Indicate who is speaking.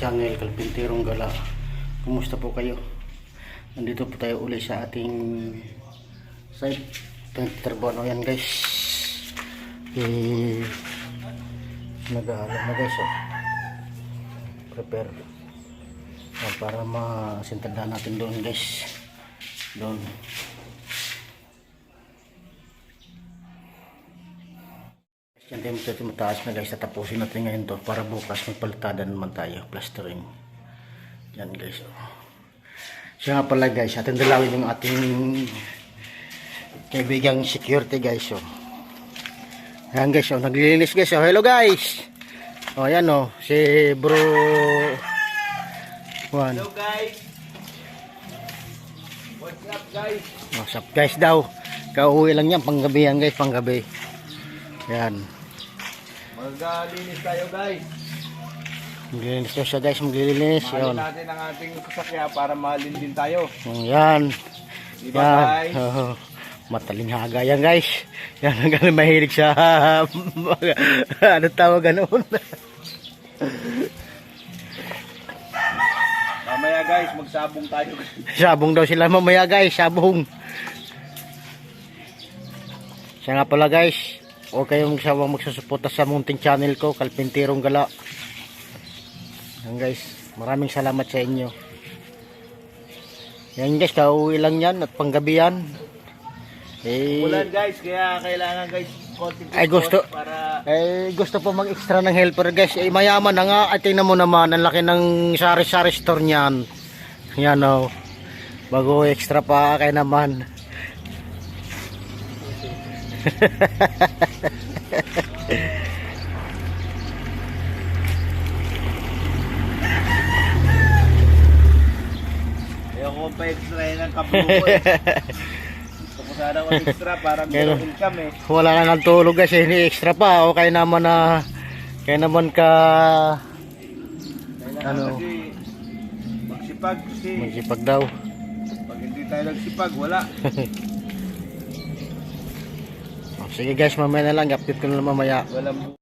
Speaker 1: channel Kalpinterong Gala. Kumusta po kayo? Nandito po tayo uli sa ating site. Trabaho yan guys. Eh, Nag-aalam na guys oh. Prepare. Ah, Para masintadan natin doon guys. Doon Tayo ito mataas na guys. Tatapusin natin ngayon to para bukas magpalitada naman tayo. Plastering. Yan guys. Oh. Siya nga pala guys. Atin dalawin yung ating kaibigang security guys. Oh. Yan guys. Oh. Naglilinis guys. Oh. Hello guys. Oh yan oh. Si bro. Juan.
Speaker 2: Hello guys. What's up guys?
Speaker 1: What's up guys daw. Kauwi lang yan. Panggabi yan guys. Panggabi. Yan.
Speaker 2: Maglilinis tayo guys.
Speaker 1: Maglilinis daw siya guys. Maglilinis.
Speaker 2: Mahalin
Speaker 1: Yun.
Speaker 2: natin ang ating sasakya para mahalin din tayo.
Speaker 1: Yan.
Speaker 2: Di ba
Speaker 1: Yan.
Speaker 2: guys?
Speaker 1: Oo. mataling haga yan guys. Yan ang ganun mahilig sa ano tawag ganun.
Speaker 2: Mamaya guys, magsabong tayo.
Speaker 1: sabong daw sila mamaya guys. Sabong. Siya nga pala guys. Huwag kayong magsawang magsusuporta sa munting channel ko. Kalpintirong Gala. Yan guys. Maraming salamat sa inyo. Yan guys. Kauwi lang yan at panggabi yan. Eh,
Speaker 2: Ulan guys, kaya kailangan guys konting
Speaker 1: Ay, gusto.
Speaker 2: para
Speaker 1: Eh, gusto po mag-extra ng helper guys. Eh, mayaman na nga. At tingnan mo naman, ang laki ng sari-sari store niyan. Yan o. Bago extra pa kay naman.
Speaker 2: ayaw ko pa extra yun ang kablo ko eh. Gusto ko sana mag extra para meron income eh.
Speaker 1: Wala na ng tulog guys. Eh, extra pa. O kaya naman na... kaya naman ka...
Speaker 2: Kailangan
Speaker 1: Ano?
Speaker 2: kasi magsipag kasi
Speaker 1: Magsipag daw.
Speaker 2: pag hindi tayo nagsipag, wala.
Speaker 1: Sige guys, mamaya na lang. Update ko na lang mamaya.
Speaker 2: Walang